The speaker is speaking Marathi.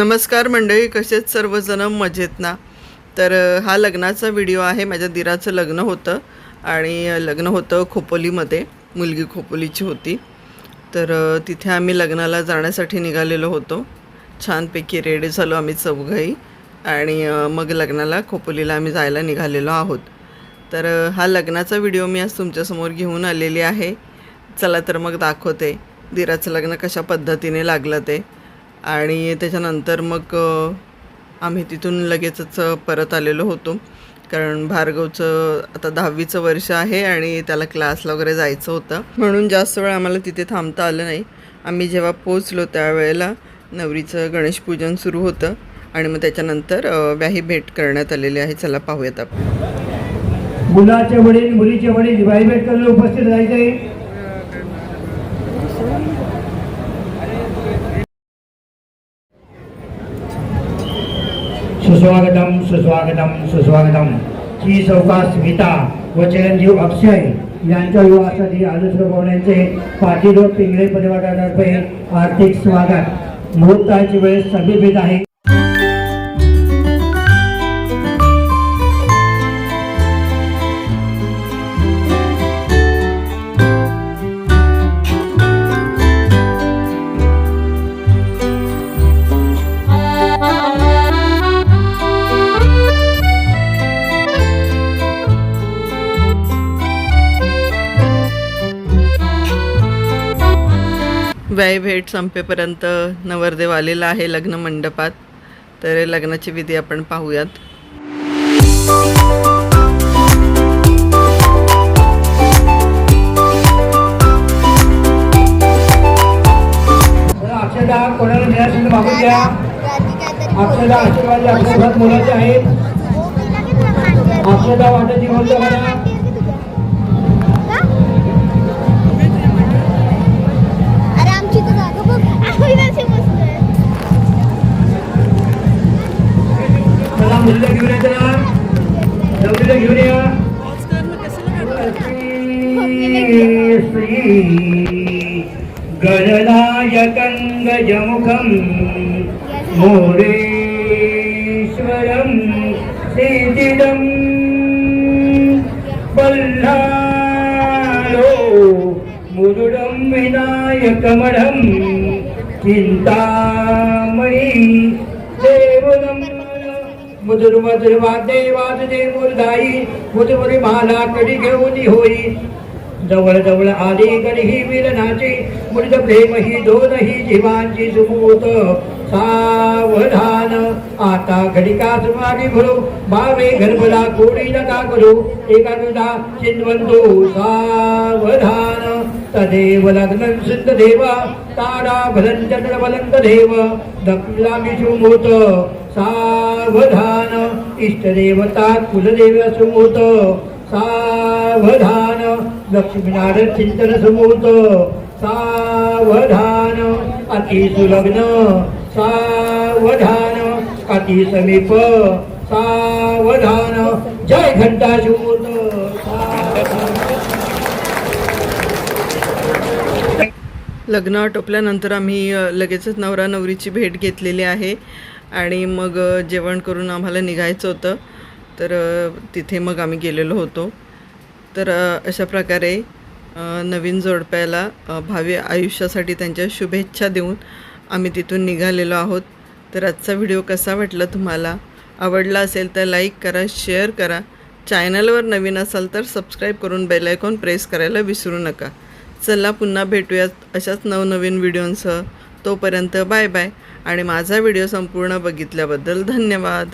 नमस्कार मंडळी कसेच सर्वजण? मजेत ना? तर हा लग्नाचा व्हिडिओ आहे. माझ्या दिराचं लग्न होतं आणि लग्न होतं खोपोलीमध्ये. मुलगी खोपोलीची होती. तर तिथे आम्ही लग्नाला जाण्यासाठी निघालेलो होतो. छानपैकी रेडी झालो आम्ही चौघही आणि मग लग्नाला खोपोलीला आम्ही जायला निघालेलो आहोत. तर हा लग्नाचा व्हिडिओ मी आज तुमच्यासमोर घेऊन आलेली आहे. चला तर मग दाखवते. दिराचं लग्न कशा पद्धतीने लागलं ते. आणि त्याच्यानंतर मग आम्ही तिथून लगेचच परत आलेलो होतो. कारण भार्गवचं आता दहावीचं वर्ष आहे आणि त्याला क्लासला वगैरे जायचं होतं. म्हणून जास्त वेळ आम्हाला तिथे थांबता आलं नाही. आम्ही जेव्हा पोचलो त्यावेळेला नवरीचं गणेशपूजन सुरू होतं आणि मग त्याच्यानंतर व्याही भेट करण्यात आलेली आहे. चला पाहूयात आपण. मुलाचे वडील मुलीचे वडील दिवाळी भेट करायला उपस्थित राहायचे. सुस्वागतम सुस्वागतम सुस्वागतम। श्री सौकास स्मिता व चिरंजीव अक्षय यांच्या विवाहासाठी आदर्श भवनांचे पाटीलोट पिंगळे परिवारातर्फे आर्थिक स्वागत. मुहूर्ताची वेळ सभेभेद आहे. व्याय भेट संपेपर्यंत नवरदेव आलेला आहे लग्न मंडपात. तर लग्नाची विधी आपण पाहूयात. अक्षदा कोणाला द्या मागून द्या. अक्षदा आशीर्वाद आशीर्वाद मुलाचे आहेत. अक्षदा वाटायची म्हणतो मला मुलीला घेऊन या चला नवरीला घेऊन या. श्री गणनायकं गजमुखं मोरेश्वरं सिद्धिदं बल्लालो मुरुडं विनायकमढं चिन्तामणि देवनं मधुर मधुर वाद्य वाजते मुरदाई मधुर माला कडी घेऊन होई जवळ जवळ आली गणी मिलनाची मृद प्रेम ही दोन ही जीवांची सुमूत सावधान आता घडिका सुमारी भरो बावे गर्भला कोणी नका करू। एका दुधा चिन्वंतो सावधान। तदेव लग्न सिद्ध देवा तारा भलंचंद्र बलंत देव दक्षिणा विषुमूत सावधान इष्टदेवता कुलदेव सुमूत सावधान लक्ष्मीनारायण चिंतन सुमूत सावधान अति सुलग्न सावधान अति समीप सावधान जय घंटा सुमूत सावधान. लग्न आटोपल्यानंतर आम्ही लगेचच नवरा नवरीची भेट घेतलेली आहे. आणि मग जेवण करून आम्हाला निघायचं होतं. तर तिथे मग आम्ही गेलेलो होतो. तर अशा प्रकारे नवीन जोडप्याला भावी आयुष्यासाठी त्यांच्या शुभेच्छा देऊन आम्ही तिथून निघालेलो आहोत. तर आजचा व्हिडिओ कसा वाटला तुम्हाला? आवडला असेल तर लाईक करा शेअर करा. चॅनलवर नवीन असाल तर सबस्क्राईब करून बेलायकॉन प्रेस करायला विसरू नका. चला पुन्हा भेटूयात अशाच नवनवीन व्हिडिओंसह. तोपर्यंत बाय बाय आणि माझा व्हिडिओ संपूर्ण बघितल्याबद्दल धन्यवाद.